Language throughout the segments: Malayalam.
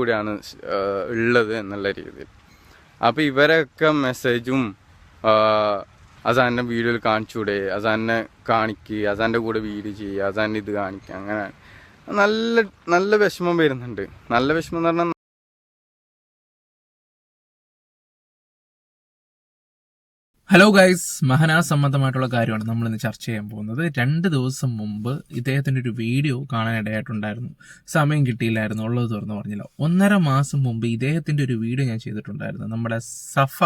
കൂടെയാണ് ഉള്ളത് എന്നുള്ള രീതിയിൽ. അപ്പോൾ ഇവരൊക്കെ മെസ്സേജും അസാന്റെ വീഡിയോയിൽ കാണിച്ചൂടെ അസാനെ കാണിക്കുക അസാന്റെ കൂടെ വീഡിയോ ചെയ്യുക അസാന്റെ ഇത് കാണിക്കുക അങ്ങനെ നല്ല നല്ല വിഷമം വരുന്നുണ്ട്. നല്ല വിഷമം എന്ന് പറഞ്ഞാൽ ഹലോ ഗൈസ് മഹനാ സംബന്ധമായിട്ടുള്ള കാര്യമാണ് നമ്മൾ ഇന്ന് ചർച്ച ചെയ്യാൻ പോകുന്നത്. രണ്ട് ദിവസം മുമ്പ് ഇദ്ദേഹത്തിന്റെ ഒരു വീഡിയോ കാണാനിടയായിട്ടുണ്ടായിരുന്നു. സമയം കിട്ടിയില്ലായിരുന്നു. ഉള്ളത് തുറന്ന് പറഞ്ഞില്ല. ഒന്നര മാസം മുമ്പ് ഇദ്ദേഹത്തിന്റെ ഒരു വീഡിയോ ഞാൻ ചെയ്തിട്ടുണ്ടായിരുന്നു. നമ്മുടെ സഫ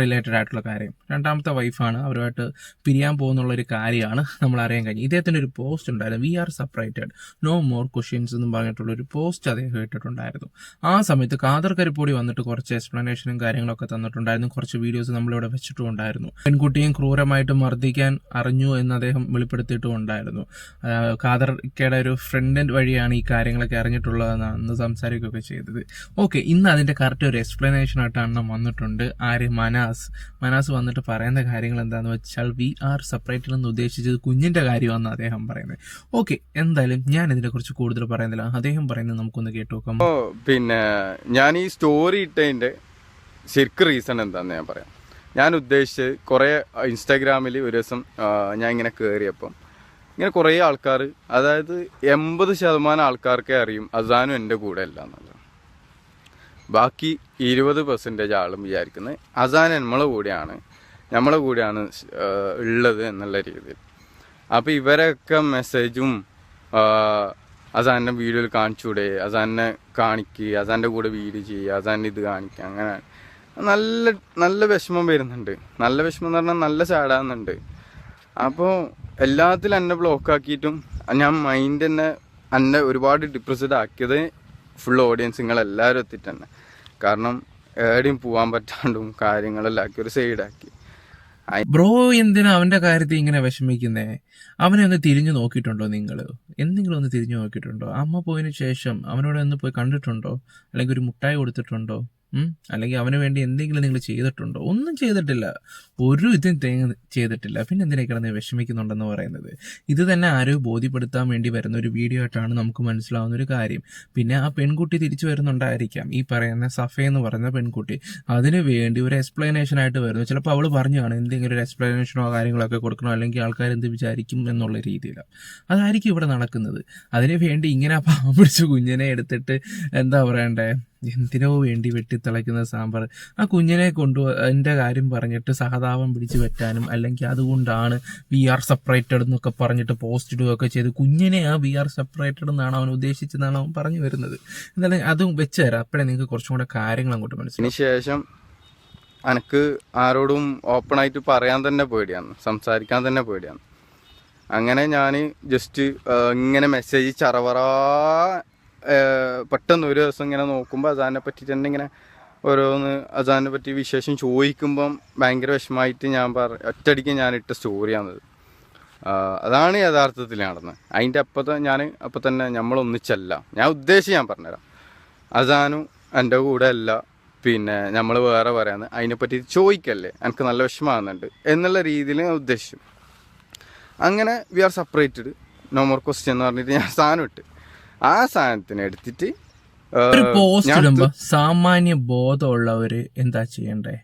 റിലേറ്റഡ് ആയിട്ടുള്ള കാര്യം. രണ്ടാമത്തെ വൈഫാണ് അവരുമായിട്ട് പിരിയാൻ പോകുന്നുള്ള ഒരു കാര്യമാണ് നമ്മൾ അറിയാൻ കഴിഞ്ഞു ഇദ്ദേഹത്തിന്റെ ഒരു പോസ്റ്റ് ഉണ്ടായിരുന്നു. We are separated no more questions എന്നും പറഞ്ഞിട്ടുള്ള ഒരു പോസ്റ്റ് അദ്ദേഹം ഇട്ടിട്ടുണ്ടായിരുന്നു. ആ സമയത്ത് കാതർ കരിപ്പൊടി വന്നിട്ട് കുറച്ച് എക്സ്പ്ലനേഷനും കാര്യങ്ങളൊക്കെ തന്നിട്ടുണ്ടായിരുന്നു. കുറച്ച് വീഡിയോസ് നമ്മളിവിടെ വെച്ചിട്ടും ഉണ്ടായിരുന്നു. പെൺകുട്ടിയും ക്രൂരമായിട്ട് മർദ്ദിക്കാൻ അറിഞ്ഞു എന്ന് അദ്ദേഹം വെളിപ്പെടുത്തിയിട്ടും ഉണ്ടായിരുന്നു ആ, കാദർക്കയുടെ ഒരു ഫ്രണ്ട് വഴിയാണ് ഈ കാര്യങ്ങളൊക്കെ അറിഞ്ഞിട്ടുള്ളതെന്ന് അന്ന് സംസാരിക്കുകയൊക്കെ ചെയ്തത്. ഓക്കെ ഇന്ന് അതിന്റെ കറക്റ്റ് ഒരു എക്സ്പ്ലനേഷൻ ആയിട്ടാണ് വന്നിട്ടുണ്ട്. ആര്? മനാസ്. മനാസ് വന്നിട്ട് പറയുന്ന കാര്യങ്ങൾ എന്താണെന്ന് വെച്ചാൽ വി ആർ സെപ്പറേറ്റഡ് എന്ന് ഉദ്ദേശിച്ചത് കുഞ്ഞിന്റെ കാര്യമാണെന്ന് അദ്ദേഹം പറയുന്നത്. ഓക്കെ എന്തായാലും ഞാൻ ഇതിനെക്കുറിച്ച് കൂടുതൽ പറയുന്നില്ല. അദ്ദേഹം പറയുന്നത് നമുക്കൊന്ന് കേട്ടു നോക്കാം. പിന്നെ ഞാൻ ഈ സ്റ്റോറി ഇട്ടതിന്റെ ശരിക്കും റീസൺ എന്താണെന്ന് ഞാൻ പറയാം. ഞാൻ ഉദ്ദേശിച്ച് കുറേ ഇൻസ്റ്റാഗ്രാമിൽ ഒരു ദിവസം ഞാൻ ഇങ്ങനെ കയറിയപ്പം ഇങ്ങനെ കുറേ ആൾക്കാർ അതായത് എൺപത് ശതമാനം ആൾക്കാർക്കേ അറിയും അസാനും എന്റെ കൂടെ അല്ല എന്നുള്ളത്. ബാക്കി ഇരുപത് പെർസെന്റേജ് ആളും വിചാരിക്കുന്നത് അസാൻ നമ്മളെ കൂടെയാണ് നമ്മളെ കൂടെയാണ് ഉള്ളത് എന്നുള്ള രീതിയിൽ. അപ്പോൾ ഇവരൊക്കെ മെസ്സേജും അസാന്റെ വീഡിയോയിൽ കാണിച്ചൂടെ അസാനെ കാണിക്കുക അസാന്റെ കൂടെ വീഡിയോ ചെയ്യുക അസാന്റെ ഇത് കാണിക്കുക അങ്ങനെ നല്ല നല്ല വിഷമം വരുന്നുണ്ട്. നല്ല വിഷമം എന്ന് പറഞ്ഞാൽ നല്ല സാഡാകുന്നുണ്ട് അപ്പോൾ എല്ലാത്തിലും എന്നെ ബ്ലോക്ക് ആക്കിയിട്ടും ഞാൻ മൈൻഡ് തന്നെ എന്നെ ഒരുപാട് ഡിപ്രസ്ഡ് ആക്കിയത് ഫുൾ ഓഡിയൻസ് നിങ്ങളെല്ലാവരും എത്തിയിട്ട് തന്നെ. കാരണം എവിടെയും പോകാൻ പറ്റാണ്ടും കാര്യങ്ങളെല്ലാം ആക്കി ഒരു സൈഡാക്കി ബ്രോ എന്തിനാ അവന്റെ കാര്യത്തിൽ ഇങ്ങനെ വിഷമിക്കുന്നേ? അവനെ ഒന്ന് തിരിഞ്ഞു നോക്കിയിട്ടുണ്ടോ നിങ്ങൾ? എന്തെങ്കിലും ഒന്ന് തിരിഞ്ഞു നോക്കിയിട്ടുണ്ടോ? അമ്മ പോയതിനു ശേഷം അവനോട് ഒന്ന് പോയി കണ്ടിട്ടുണ്ടോ? അല്ലെങ്കിൽ ഒരു മുട്ടായി കൊടുത്തിട്ടുണ്ടോ? അല്ലെങ്കിൽ അവന് വേണ്ടി എന്തെങ്കിലും നിങ്ങൾ ചെയ്തിട്ടുണ്ടോ? ഒന്നും ചെയ്തിട്ടില്ല. ഒരു ഇതും ചെയ്തിട്ടില്ല. പിന്നെ എന്തിനാ കിടന്ന് വിഷമിക്കുന്നുണ്ടെന്ന് പറയുന്നത്? ഇത് തന്നെ ആരോ ബോധ്യപ്പെടുത്താൻ വേണ്ടി വരുന്ന ഒരു വീഡിയോ ആയിട്ടാണ് നമുക്ക് മനസ്സിലാവുന്ന ഒരു കാര്യം. പിന്നെ ആ പെൺകുട്ടി തിരിച്ചു വരുന്നുണ്ടായിരിക്കാം. ഈ പറയുന്ന സഫ എന്ന് പറയുന്ന പെൺകുട്ടി. അതിന് വേണ്ടി ഒരു എക്സ്പ്ലനേഷൻ ആയിട്ട് വരുന്നു. ചിലപ്പോൾ അവൾ പറഞ്ഞാണ് എന്തെങ്കിലും ഒരു എക്സ്പ്ലനേഷനോ കാര്യങ്ങളൊക്കെ കൊടുക്കണോ? അല്ലെങ്കിൽ ആൾക്കാർ എന്ത് വിചാരിക്കും എന്നുള്ള രീതിയിലാണ് അതായിരിക്കും ഇവിടെ നടക്കുന്നത്. അതിനു വേണ്ടി ഇങ്ങനെ ആ പാവം പിടിച്ച കുഞ്ഞിനെ എടുത്തിട്ട് എന്താ പറയണ്ടേ? എന്തിനോ വേണ്ടി വെട്ടിത്തിളയ്ക്കുന്ന സാമ്പാർ. ആ കുഞ്ഞിനെ കൊണ്ടു എന്റെ കാര്യം പറഞ്ഞിട്ട് സഹതാപം പിടിച്ച് വെറ്റാനും അല്ലെങ്കിൽ അതുകൊണ്ടാണ് വി ആർ സെപ്പറേറ്റഡ് എന്നൊക്കെ പറഞ്ഞിട്ട് പോസ്റ്റ് ഇടുകയൊക്കെ ചെയ്ത് കുഞ്ഞിനെ ആ വി ആർ സെപ്പറേറ്റഡ് എന്നാണ് അവൻ ഉദ്ദേശിച്ചതെന്നാണ് അവൻ പറഞ്ഞു വരുന്നത്. എന്നാലും അതും വെച്ച് തരാം. അപ്പോഴേ നിങ്ങൾക്ക് കുറച്ചും കൂടെ കാര്യങ്ങൾ അങ്ങോട്ട് മനസ്സിലായി ശേഷം എനിക്ക് ആരോടും ഓപ്പണായിട്ട് പറയാൻ തന്നെ പേടിയാണ്. സംസാരിക്കാൻ തന്നെ പേടിയാണ്. അങ്ങനെ ഞാൻ ജസ്റ്റ് ഇങ്ങനെ മെസ്സേജ് ചറവറാ പെട്ടെന്ന് ഒരു ദിവസം ഇങ്ങനെ നോക്കുമ്പോൾ അസാനെ പറ്റിയിട്ട് തന്നെ ഇങ്ങനെ ഓരോന്ന് അസാനെ പറ്റി വിശേഷം ചോദിക്കുമ്പം ഭയങ്കര വിഷമമായിട്ട് ഞാൻ പറ ഒറ്റയടിക്ക് ഞാൻ ഇട്ട സ്റ്റോറിയാണത് അതാണ് യഥാർത്ഥത്തിൽ നടന്നത്. അതിന്റെ അപ്പത്തെ ഞാൻ അപ്പം തന്നെ നമ്മളൊന്നിച്ചല്ല ഞാൻ ഉദ്ദേശിച്ച് ഞാൻ പറഞ്ഞുതരാം. അസാനു എന്റെ കൂടെ അല്ല. പിന്നെ നമ്മൾ വേറെ പറയാന്ന് അതിനെപ്പറ്റി ചോദിക്കല്ലേ? എനിക്ക് നല്ല വിഷമാകുന്നുണ്ട് എന്നുള്ള രീതിയിൽ ഞാൻ ഉദ്ദേശിച്ചു. അങ്ങനെ we are separated. No more question എന്ന് പറഞ്ഞിട്ട് ഞാൻ സാധനം ഇട്ട്. ആ സാധനത്തിന് എടുത്തിട്ട് സാമാന്യ ബോധമുള്ളവര് എന്താ ചെയ്യണ്ടേ?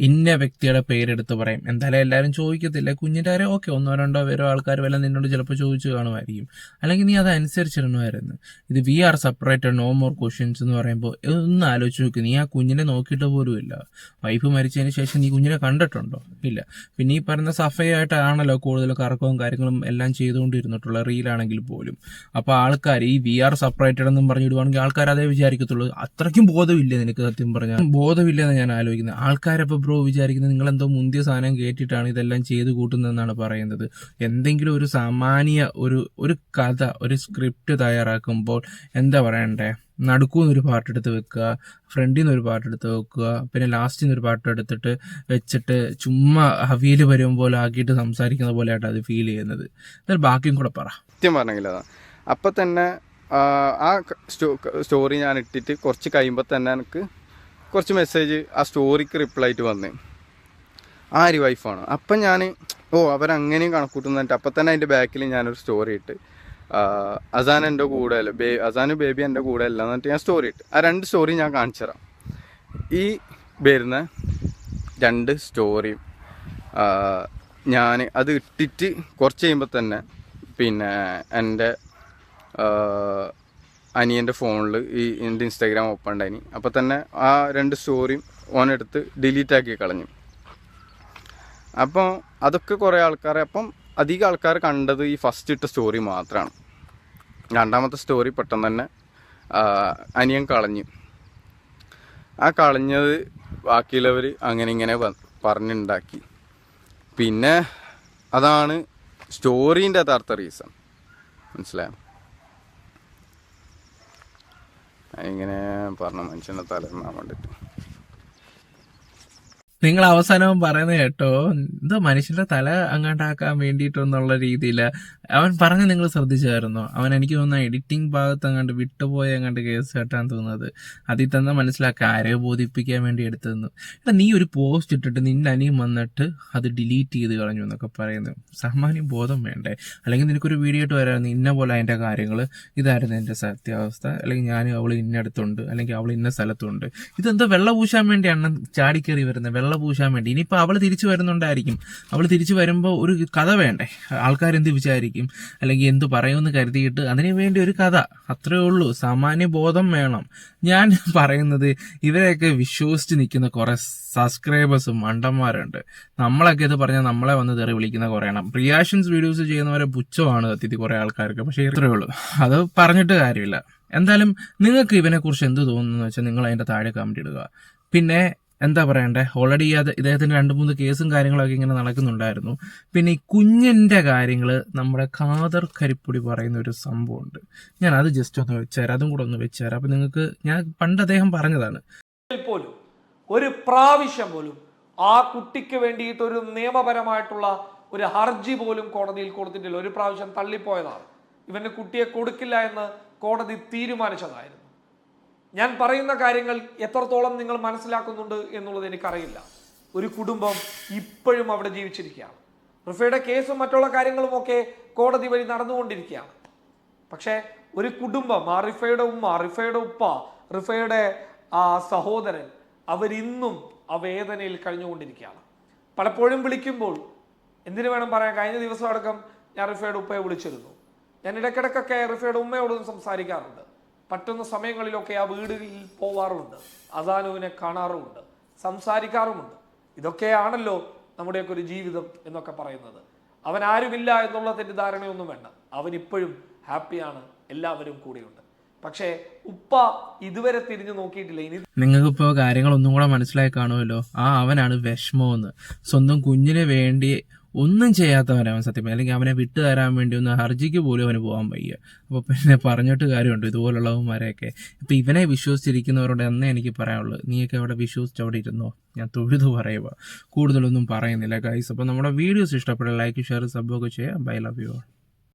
ഇന്ന വ്യക്തിയുടെ പേരെടുത്ത് പറയും. എന്തായാലും എല്ലാവരും ചോദിക്കത്തില്ല. കുഞ്ഞിന്റെ കാര്യം ഓക്കെ ഒന്നോ രണ്ടോ പേരോ ആൾക്കാർ വല്ല നിന്നോട് ചിലപ്പോൾ ചോദിച്ചു കാണുമായിരിക്കും. അല്ലെങ്കിൽ നീ അത് അനുസരിച്ചിരുന്നുമായിരുന്നു ഇത് we are separate no more questions എന്ന് പറയുമ്പോൾ ഒന്ന് ആലോചിച്ച് നോക്ക്. നീ ആ കുഞ്ഞിനെ നോക്കിയിട്ട് പോലും ഇല്ല. വൈഫ് മരിച്ചതിന് ശേഷം നീ കുഞ്ഞിനെ കണ്ടിട്ടുണ്ടോ? ഇല്ല. പിന്നെ ഈ പറയുന്ന സഫയായിട്ടാണല്ലോ കൂടുതൽ കറക്കവും കാര്യങ്ങളും എല്ലാം ചെയ്തുകൊണ്ടിരുന്നിട്ടുള്ള റീലാണെങ്കിൽ പോലും. അപ്പോൾ ആൾക്കാർ ഈ വി ആർ സെപ്പറേറ്റഡ് എന്നും പറഞ്ഞിടുവാണെങ്കിൽ ആൾക്കാർ അതേ വിചാരിക്കത്തുള്ളൂ. അത്രയ്ക്കും ബോധമില്ല നിനക്ക് സത്യം പറഞ്ഞാൽ? ബോധമില്ലെന്ന് ഞാൻ ആലോചിക്കുന്നത്. ആൾക്കാരപ്പോൾ ബ്രോ വിചാരിക്കുന്നത് നിങ്ങൾ എന്തോ മുന്തിയ സാധനം കേട്ടിട്ടാണ് ഇതെല്ലാം ചെയ്ത് കൂട്ടുന്നതെന്നാണ് പറയുന്നത്. എന്തെങ്കിലും ഒരു സാമാന്യ ഒരു ഒരു കഥ ഒരു സ്ക്രിപ്റ്റ് തയ്യാറാക്കുമ്പോൾ എന്താ പറയണ്ടേ? നടുക്കൂന്ന് ഒരു പാർട്ട് എടുത്ത് വെക്കുക ഫ്രണ്ടിൽ നിന്ന് ഒരു പാട്ട് എടുത്ത് വെക്കുക പിന്നെ ലാസ്റ്റിൽ നിന്ന് ഒരു പാട്ട് എടുത്തിട്ട് വെച്ചിട്ട് ചുമ്മാ ഹവിയിൽ വരും പോലെ ആക്കിയിട്ട് സംസാരിക്കുന്ന പോലെയായിട്ട് അത് ഫീൽ ചെയ്യുന്നത്. എന്നാൽ ബാക്കിയും കൂടെ പറ. സത്യം പറഞ്ഞെങ്കിൽ അതാ. അപ്പം തന്നെ ആ, ആ സ്റ്റോ- സ്റ്റോറി ഞാൻ ഇട്ടിട്ട് കുറച്ച് കഴിയുമ്പോൾ തന്നെ എനിക്ക് കുറച്ച് മെസ്സേജ് ആ സ്റ്റോറിക്ക് റിപ്ലൈ ആയിട്ട് വന്ന്. ആര് വൈഫാണ് അപ്പം ഞാൻ ഓ അവരങ്ങനെയും കണക്കൂട്ടുന്നിട്ട് അപ്പം തന്നെ അതിന്റെ ബാക്കിൽ ഞാനൊരു സ്റ്റോറി ഇട്ട്. അസാൻ എന്റെ കൂടെ അല്ല ബേ അസാനും ബേബി എന്റെ കൂടെ അല്ല എന്നിട്ട് ഞാൻ സ്റ്റോറി ഇട്ട്. ആ രണ്ട് സ്റ്റോറി ഞാൻ കാണിച്ചു തരാം. ഈ വരുന്ന രണ്ട് സ്റ്റോറിയും ഞാൻ അത് ഇട്ടിട്ട് കുറച്ച് കഴിയുമ്പോൾ തന്നെ പിന്നെ എന്റെ അനിയന്റെ ഫോണിൽ ഈ എന്റെ ഇൻസ്റ്റാഗ്രാം ഓപ്പൺ ഉണ്ടായിനി അപ്പോൾ തന്നെ ആ രണ്ട് സ്റ്റോറിയും ഓനെടുത്ത് ഡിലീറ്റ് ആക്കി കളഞ്ഞു. അപ്പോൾ അതൊക്കെ കുറേ ആൾക്കാരെ അപ്പം അധികം ആൾക്കാർ കണ്ടത് ഈ ഫസ്റ്റ് ഇട്ട സ്റ്റോറി മാത്രമാണ് രണ്ടാമത്തെ സ്റ്റോറി പെട്ടെന്ന് തന്നെ അനിയൻ കളഞ്ഞു. ആ കളഞ്ഞത് ബാക്കിയുള്ളവർ അങ്ങനെ ഇങ്ങനെ പറഞ്ഞുണ്ടാക്കി. പിന്നെ അതാണ് സ്റ്റോറീന്റെ യഥാർത്ഥ റീസൺ മനസ്സിലായോ? ഇങ്ങനെ പറഞ്ഞ മനുഷ്യനെ തലമാൻ വേണ്ടിയിട്ട് നിങ്ങൾ അവസാനം പറയുന്നത് കേട്ടോ എന്തോ മനുഷ്യന്റെ തല അങ്ങോട്ടാക്കാൻ വേണ്ടിയിട്ടൊന്നുള്ള രീതിയിൽ അവൻ പറഞ്ഞ് നിങ്ങൾ ശ്രദ്ധിച്ചായിരുന്നോ? അവൻ എനിക്ക് തോന്നുന്ന എഡിറ്റിംഗ് ഭാഗത്ത് അങ്ങോട്ട് വിട്ടുപോയ അങ്ങോട്ട് കേസ് കേട്ടാൻ തോന്നുന്നത്. അതിൽ തന്നെ മനസ്സിലാക്കുക ആരെയോ ബോധിപ്പിക്കാൻ വേണ്ടി എടുത്തെന്നു എടാ നീ ഒരു പോസ്റ്റ് ഇട്ടിട്ട് നിന്റെ അനിയും വന്നിട്ട് അത് ഡിലീറ്റ് ചെയ്ത് കളഞ്ഞു എന്നൊക്കെ പറയുന്നു. സാമാന്യം ബോധം വേണ്ടേ? അല്ലെങ്കിൽ നിനക്കൊരു വീഡിയോ ഇട്ട് വരാമായിരുന്നു ഇന്ന പോലെ അതിന്റെ കാര്യങ്ങൾ ഇതായിരുന്നു എന്റെ സത്യാവസ്ഥ. അല്ലെങ്കിൽ ഞാൻ അവൾ ഇന്നടുത്തുണ്ട് അല്ലെങ്കിൽ അവൾ ഇന്ന സ്ഥലത്തുണ്ട്. ഇതെന്തോ വെള്ള പൂശാൻ വേണ്ടി അണ്ണൻ ചാടിക്കേറി വരുന്നത് വെള്ള പൂശാൻ വേണ്ടി. ഇനിയിപ്പോൾ അവൾ തിരിച്ചു വരുന്നുണ്ടായിരിക്കും. അവൾ തിരിച്ചു വരുമ്പോൾ ഒരു കഥ വേണ്ടേ? ആൾക്കാരെന്ത് വിചാരിക്കും? അല്ലെങ്കിൽ എന്ത് പറയുമെന്ന് കരുതിയിട്ട് അതിനു വേണ്ടി ഒരു കഥ. അത്രേ ഉള്ളൂ. സാമാന്യ ബോധം വേണം. ഞാൻ പറയുന്നത് ഇവരെയൊക്കെ വിശ്വസിച്ച് നിൽക്കുന്ന കുറെ സബ്സ്ക്രൈബേഴ്സും മണ്ടന്മാരുണ്ട്. നമ്മളൊക്കെ ഇത് പറഞ്ഞാൽ നമ്മളെ വന്ന് തെറി വിളിക്കുന്ന കുറേ എണ്ണം റിയാക്ഷൻസ് വീഡിയോസ് ചെയ്യുന്നവരെ പുച്ഛമാണ് സത്യത്തിൽ കുറേ ആൾക്കാർക്ക്. പക്ഷേ ഇത്രയേ ഉള്ളൂ. അത് പറഞ്ഞിട്ട് കാര്യമില്ല. എന്തായാലും നിങ്ങൾക്ക് ഇവനെക്കുറിച്ച് എന്ത് തോന്നുന്നു വെച്ചാൽ നിങ്ങൾ അതിന്റെ താഴെ കമന്റ് ഇടുക. പിന്നെ എന്താ പറയണ്ടേ? ഓൾറെഡി അത് ഇദ്ദേഹത്തിന് രണ്ട് മൂന്ന് കേസും കാര്യങ്ങളൊക്കെ ഇങ്ങനെ നടക്കുന്നുണ്ടായിരുന്നു. പിന്നെ ഈ കുഞ്ഞിന്റെ കാര്യങ്ങൾ നമ്മുടെ ഖാദർ കരിപ്പൊടി പറയുന്ന ഒരു സംഭവമുണ്ട്. ഞാൻ അത് ജസ്റ്റ് ഒന്ന് വെച്ചുതരാം. അതും കൂടെ ഒന്ന് വെച്ചുതരാം. അപ്പൊ നിങ്ങൾക്ക് ഞാൻ പണ്ട് അദ്ദേഹം പറഞ്ഞതാണ്. പോലും ഒരു പ്രാവശ്യം പോലും ആ കുട്ടിക്ക് വേണ്ടിയിട്ട് ഒരു നിയമപരമായിട്ടുള്ള ഒരു ഹർജി പോലും കോടതിയിൽ കൊടുത്തിട്ടില്ല. ഒരു പ്രാവശ്യം തള്ളിപ്പോയതാണ്. ഇവന് കുട്ടിയെ കൊടുക്കില്ല എന്ന് കോടതി തീരുമാനിച്ചതായിരുന്നു. ഞാൻ പറയുന്ന കാര്യങ്ങൾ എത്രത്തോളം നിങ്ങൾ മനസ്സിലാക്കുന്നുണ്ട് എന്നുള്ളത് എനിക്കറിയില്ല. ഒരു കുടുംബം ഇപ്പോഴും അവിടെ ജീവിച്ചിരിക്കുകയാണ്. റിഫയുടെ കേസും മറ്റുള്ള കാര്യങ്ങളുമൊക്കെ കോടതി വഴി നടന്നുകൊണ്ടിരിക്കുകയാണ്. പക്ഷേ ഒരു കുടുംബം ആ റിഫയുടെ ഉമ്മ റിഫയുടെ ഉപ്പ റിഫയുടെ ആ സഹോദരൻ അവരിന്നും ആ വേദനയിൽ കഴിഞ്ഞുകൊണ്ടിരിക്കുകയാണ്. പലപ്പോഴും വിളിക്കുമ്പോൾ എന്തിനു വേണം പറയാൻ? കഴിഞ്ഞ ദിവസം അടക്കം ഞാൻ റിഫയുടെ ഉപ്പയെ വിളിച്ചിരുന്നു. ഞാൻ ഇടയ്ക്കിടയ്ക്കൊക്കെ റിഫയുടെ ഉമ്മയോടൊന്നും സംസാരിക്കാറുണ്ട്. പറ്റുന്ന സമയങ്ങളിലൊക്കെ ആ വീടുകളിൽ പോവാറുമുണ്ട്. അസാനുവിനെ കാണാറുമുണ്ട്. സംസാരിക്കാറുമുണ്ട്. ഇതൊക്കെയാണല്ലോ നമ്മുടെയൊക്കെ ഒരു ജീവിതം എന്നൊക്കെ പറയുന്നത്. അവൻ ആരുമില്ല എന്നുള്ള തെറ്റിദ്ധാരണയൊന്നും വേണ്ട. അവൻ ഇപ്പോഴും ഹാപ്പിയാണ്. എല്ലാവരും കൂടെയുണ്ട്. പക്ഷേ ഉപ്പ ഇതുവരെ തിരിഞ്ഞു നോക്കിയിട്ടില്ല. ഇനി നിങ്ങൾക്കിപ്പോൾ കാര്യങ്ങൾ ഒന്നും കൂടെ മനസ്സിലായി കാണുമല്ലോ. ആ അവനാണ് വിഷമമെന്ന്. സ്വന്തം കുഞ്ഞിന് വേണ്ടി ഒന്നും ചെയ്യാത്തവനവൻ സത്യം അല്ലെങ്കിൽ അവനെ വിട്ടു തരാൻ വേണ്ടി ഒന്ന് ഹർജിക്ക് പോലും അവന് പോകാൻ വയ്യ. അപ്പോൾ പിന്നെ പറഞ്ഞിട്ട് കാര്യമുണ്ട് ഇതുപോലുള്ളവന്മാരെയൊക്കെ. ഇപ്പം ഇവനെ വിശ്വസിച്ചിരിക്കുന്നവരോട് എന്നേ എനിക്ക് പറയാനുള്ളൂ. നീയൊക്കെ അവിടെ വിശ്വസിച്ച് അവിടെ ഇരുന്നോ? ഞാൻ തൊഴുതു പറയുക കൂടുതലൊന്നും പറയുന്നില്ല ഗൈസ് അപ്പോൾ നമ്മുടെ വീഡിയോസ് ഇഷ്ടപ്പെട്ട ലൈക്ക് ഷെയർ സബ്ബൊക്കെ ചെയ്യാം. Bye love you